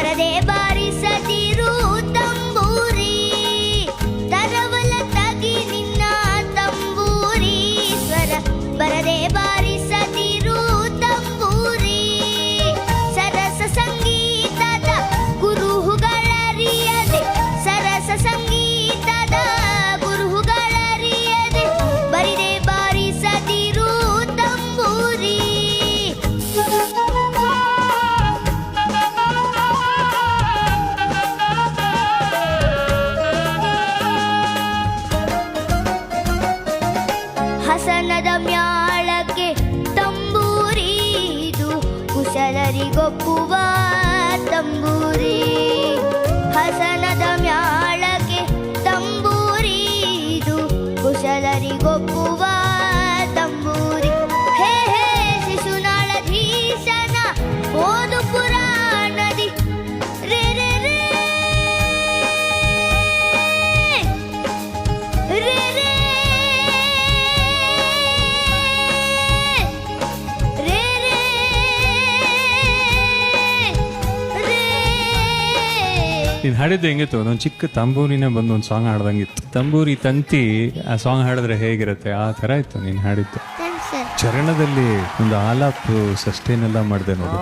para debajo. ಕುಶಲರಿಗೊಪ್ಪುವ ನೀನು ಹಾಡಿದ್ದು ಹೆಂಗಿತ್ತು? ಒಂದೊಂದು ಚಿಕ್ಕ ತಂಬೂರಿನೇ ಬಂದು ಒಂದು ಸಾಂಗ್ ಹಾಡ್ದಂಗಿತ್ತು. ತಂಬೂರಿ ತಂತಿ ಆ ಸಾಂಗ್ ಹಾಡಿದ್ರೆ ಹೇಗಿರುತ್ತೆ? ಆ ಥರ ಇತ್ತು ನೀನು ಹಾಡಿದ್ದು. ಚರಣದಲ್ಲಿ ಒಂದು ಆಲಾಪ್ ಸಸ್ಟೈನ್ ಎಲ್ಲ ಮಾಡಿದೆ ನೋಡು.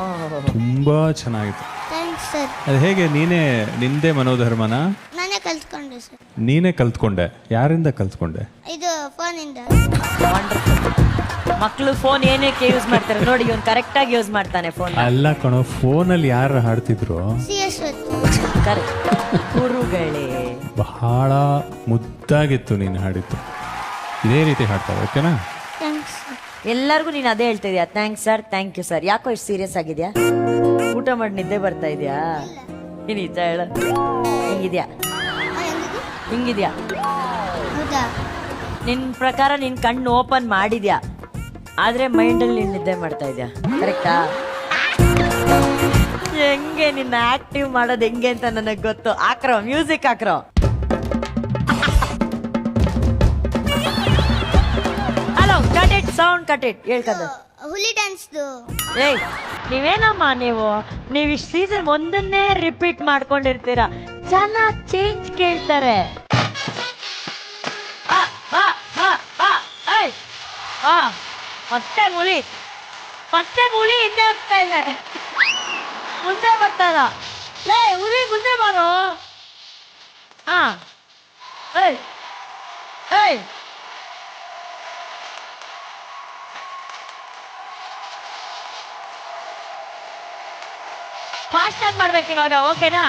ತುಂಬಾ ಚೆನ್ನಾಗಿತ್ತು. ಅದು ಹೇಗೆ? ನೀನೇ ನಿಂದೇ ಮನೋಧರ್ಮನ? ನಾನೇ ಕಲ್ತ್ಕೊಂಡೆ. ಯಾರಿಂದ ಕಲ್ತ್ಕೊಂಡೆ? ಇದು ಫೋನಿಂದ. ಮಕ್ಕಳು ಫೋನ್ ಏನಕ್ಕೆ ಯೂಸ್ ಮಾಡ್ತಾರೆ? ನೋಡಿ ಇವನು ಕರೆಕ್ಟ್ ಆಗಿ ಯೂಸ್ ಮಾಡ್ತಾನೆ ಫೋನ್ ಅಲ್ಲ ಕಣೋ ಫೋನಲ್ಲಿ ಯಾರು ಹಾಡ್ತಿದ್ರು? ಸಿ ಎಸ್ ಕರೆಕ್ಟ್ ಗುರುಗಳೇ. ಬಹಳ ಮುದ್ದಾಗಿತ್ತು ನೀನು ಹಾಡಿದ್ದು. ಇದೇ ರೀತಿ ಹಾಡ್ತಾರೆ ಓಕೆನಾ? ಥ್ಯಾಂಕ್ಸ್ ಎಲ್ಲರಿಗೂ ನೀನು ಅದೇ ಹೇಳ್ತಾ ಇದೀಯಾ? Thanks sir thank you sir ಯಾಕೋ ಇಷ್ಟು ಸೀರಿಯಸ್ ಆಗಿದ್ಯಾ? ಊಟ ಮಾಡಿ ನಿದ್ದೆ ಬರ್ತಾ ಇದೆಯಾ? ನೀನು ನಿಜ ಹೇಳ. ಹಿಂಗಿದ್ಯಾ? ಹಿಂಗಿದ್ಯಾ? ಹೌದಾ? ನಿನ್ನ ಪ್ರಕಾರ ನಿನ್ ಕಣ್ಣು ಓಪನ್ ಮಾಡಿದ್ಯಾ? ಆದರೆ ಮೈಂಡಲ್ಲಿ ನೀನ್ ನಿದ್ದೆ ಮಾಡ್ತಾ ಇದ್ಯಾ? ಕರೆಕ್ಟಾ ಹೆಂಗೆ ನಿನ್ನ ಆಕ್ಟಿವ್ ಮಾಡೋದು ಹೆಂಗೆ ಅಂತ ನನಗೆ ಗೊತ್ತು. ಹಾಕ್ರೋ music ಹಾಕ್ರೋ. Hello cut it sound cut it ಹೇಳ್ಕೊಂಡು ಹುಲಿ ಡ್ಯಾನ್ಸ್ದು ಏಯ್ ನೀವೇನಮ್ಮ ನೀವು? ನೀವು ಇಷ್ಟು ಸೀಸನ್ ಒಂದನ್ನೇ ರಿಪೀಟ್ ಮಾಡ್ಕೊಂಡಿರ್ತೀರಾ. ಜನ ಚೇಂಜ್ ಕೇಳ್ತಾರೆ ಆ, ಆ, ಆ, ಆ, ಏಯ್! ಆ, ಮತ್ತೆ ಮುಳಿ ಮತ್ತೆ ಮುಳಿ ಹಿಂದೆ ಹೋಗ್ತಾ ಇದೆ ಮುಂದೆ ಬರ್ತಾರ ಲೇ ಹುಲಿ ಮುಂದೆ ಬಾರೋ ಹಾ ಏಯ್ ಏಯ್ ಫಾಸ್ಟ್ ಆಗಿ ಮಾಡ್ಬೇಕು ಇವಾಗ ಓಕೆನಾ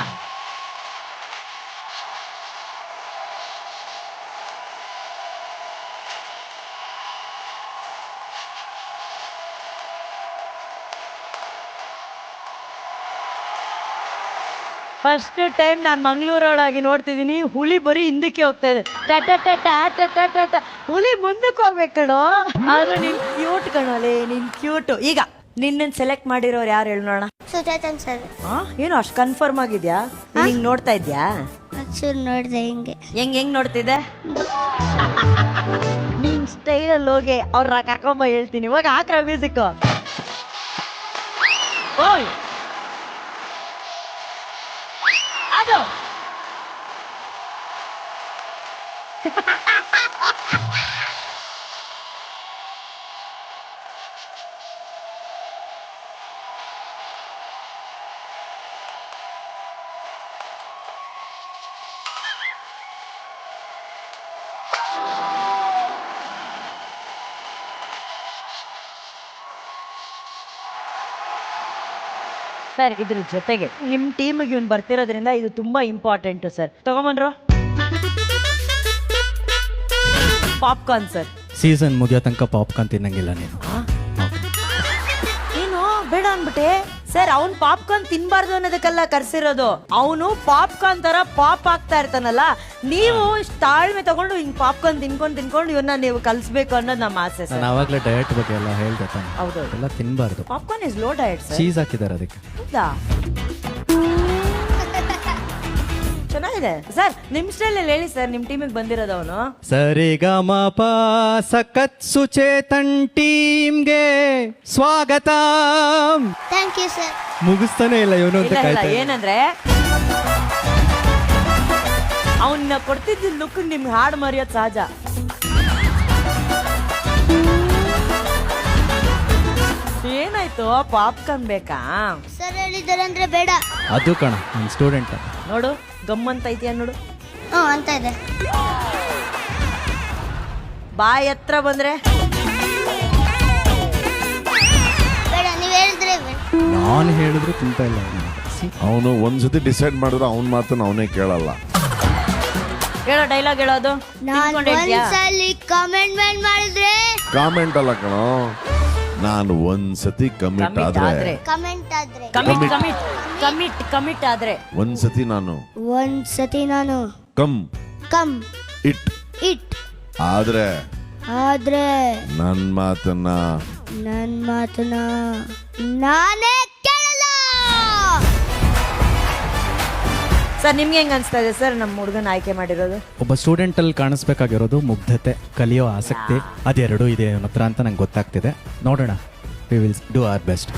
ಫಸ್ಟ್ ಟೈಮ್ ನಾನು ಮಂಗಳೂರೊಳಗೆ ನೋಡ್ತಿದ್ದೀನಿ ಹುಲಿ ಬರೀ ಹಿಂದಕ್ಕೆ ಹೋಗ್ತಾ ಇದೆ. ಟಟ ಟಟ ಟಟ ಟಟ ಹುಲಿ ಮುಂದಕ್ಕೆ ಹೋಗ್ಬೇಕು ಕಣೋ ಆದ್ರೆ ನೀನ್ ಕ್ಯೂಟ್ ಕಣೋಲೆ ನಿನ್ ಕ್ಯೂಟ್ ಈಗ ನಿನ್ನನ್ ಸೆಲೆಕ್ಟ್ ಮಾಡಿರೋರು ಯಾರು ಹೇಳಿ ನೋಡೋಣ ಸುಜಾತನ್ ಸರ್. ಆ, ಏನು ಅಷ್ಟು ಕನ್ಫರ್ಮ್ ಆಗಿದ್ಯಾ? ಹಿಂಗ್ ನೋಡ್ತಾ ಇದ್ಯಾ? ನೋಡಿದೆ ಹಿಂಗೆ. ಹೆಂಗ್ ಹೆಂಗ್ ನೋಡ್ತಿದ್ದೆ? ನಿನ್ ಸ್ಟೈಲಲ್ಲಿ ಹೋಗಿ ಅವ್ರ ಕರ್ಕೊಂಬ ಹೇಳ್ತೀನಿ. ಇವಾಗ ಹಾಕ್ರ ಮ್ಯೂಸಿಕ್ ಓಯ್ ಅದು ಸರ್ ಇದ್ರ ಜೊತೆಗೆ ನಿಮ್ ಟೀಮಿಗೆ ಇವ್ನು ಬರ್ತಿರೋದ್ರಿಂದ ಇದು ತುಂಬಾ ಇಂಪಾರ್ಟೆಂಟ್ ಸರ್ ತಗೊಂಬನ್ರು ಪಾಪ್ಕಾರ್ನ್ ಸರ್. ಸೀಸನ್ ಮುಗಿಯೋ ತನಕ ಪಾಪ್ಕಾರ್ನ್ ತಿನ್ನಂಗಿಲ್ಲ ನೀನು. ಏನು? ಬೇಡ ಅನ್ಬಿಟ್ಟೆ ಸರ್ ಅವ್ನ್ ಪಾಪ್ಕಾರ್ನ್ ತಿನ್ಬಾರ್ದು ಅನ್ನೋದಕ್ಕೆಲ್ಲ ಕರ್ಸಿರೋದು. ಅವನು ಪಾಪ್ಕಾರ್ನ್ ತರ ಪಾಪ್ ಆಗ್ತಾ ಇರ್ತಾನಲ್ಲ ನೀವು ಇಷ್ಟ್ ತಾಳ್ಮೆ ತಗೊಂಡು ಹಿಂಗ್ ಪಾಪ್ಕಾರ್ನ್ ತಿನ್ಕೊಂಡು ತಿನ್ಕೊಂಡು ಇವನ್ನ ನೀವು ಕಲ್ಸ್ಬೇಕು ಅನ್ನೋದು ನಮ್ಮ ಆಸೆ ನಾನು ಸರ್ ಆವಾಗಲೇ ಡಯಟ್ ಬಗ್ಗೆ ಎಲ್ಲ ಹೇಳ್ದೆ ತಾನೆ. ಹೌದು ಎಲ್ಲ ತಿನ್ಬಾರ್ದು. Popcorn is low diet sir cheese ಹಾಕಿದ್ದಾರೆ ಅದಕ್ಕೆ. ಹೌದಾ? ಚೆನ್ನಾಗಿದೆ. ಸರ್ ನಿಮ್ ಸ್ಟೈಲ್ ಹೇಳಿ ಸರ್ ನಿಮ್ ಟೀಮಿಗೆ ಬಂದಿರೋದವನು ಅವನು. ಸರಿಗಮಪ ಸಖತ್ ಸುಚೇತನ್ ಟೀಮ್ಗೆ ಸ್ವಾಗತ. ಥ್ಯಾಂಕ್ ಯು ಸರ್ ಮುಗಿಸ್ತಾನೆ ಇಲ್ಲ ಇವನು ಅಂತ ಇಲ್ಲ ಇಲ್ಲ ಕಾಯ್ತಾ ಇದ್ದೀನಿ. ಏನಂದ್ರೆ ಅವನ್ನ ಕೊಡ್ತಿದ್ದ ಲುಕ್ ನಿಮ್ಗೆ ಹಾಡು ಮರೆಯೋದು ಸಹಜ. ಏನಾಯ್ತು ಪಾಪ್ಕಾರ್ನ್ ಬೇಕಾ? ಸರ್ ಹೇಳಿದ್ದಾರೆ ಅಂದ್ರೆ ಬೇಡ. ಅದು ಕಣ ನನ್ನ ಸ್ಟೂಡೆಂಟ್ ನೋಡು ಗಮ್ಮಂತ ಐತಿಯ ನೋಡು. ಹ್ಞೂ ಅಂತ ಇದೆ. ಬಾಯ್ ಎತ್ರ ಬಂದ್ರೆ? ಬೇಡ ನೀವು ಹೇಳಿದ್ರೆ ಬೇಡ ನಾನು ಹೇಳಿದ್ರು ತಿಂತ ಇಲ್ಲ ಅವ್ನು. See? ಅವನು ಒಂದ್ಸತಿ ಡಿಸೈಡ್ ಮಾಡಿದ್ರೆ ಅವನ ಮಾತನ್ನ ಅವನೇ ಕೇಳಲ್ಲ. ಹೇಳೋ ಡೈಲಾಗ್ ಹೇಳೋದು ನಾನು? ಒಂದ್ಸಲಿ ಮಾಡಿದ್ರೆ ಕಾಮೆಂಟ್ ಅಲ್ಲ ಕಣೋ. ನಾನು ಒಂದ್ಸತಿ ಕಮಿಟ್ ಕಮಿಟ್ ಆದ್ರೆ ಕಮೆಂಟ್ ಆದ್ರೆ. ಕಮಿಟ್ ಕಮಿಟ್ ಕಮಿಟ್ ಕಮಿಟ್ ಆದ್ರೆ. ಒಂದ್ಸತಿ ನಾನು. ಒಂದ್ಸತಿ ನಾನು. ಕಮ್ ಕಮ್ ಇಟ್ ಇಟ್ ಆದ್ರೆ. ಆದ್ರೆ. ನನ್ ಮಾತನ್ನ. ನನ್ ಮಾತನ್ನ ನಾನೇ ಸರ್ ನಿಮ್ಗೆ ಹೆಂಗ್ ಅನ್ಸ್ತಾ ಇದೆ ಸರ್ ನಮ್ಮ ಹುಡುಗನ ಆಯ್ಕೆ ಮಾಡಿರೋದು? ಒಬ್ಬ ಸ್ಟೂಡೆಂಟ್ ಅಲ್ಲಿ ಕಾಣಿಸ್ಬೇಕಾಗಿರೋದು ಮುಗ್ಧತೆ ಕಲಿಯೋ ಆಸಕ್ತಿ ಅದೆರಡೂ ಇದೆ ಅವನ ಹತ್ರ ಅಂತ ನಂಗೆ ಗೊತ್ತಾಗ್ತಿದೆ. ನೋಡೋಣ. We will do our best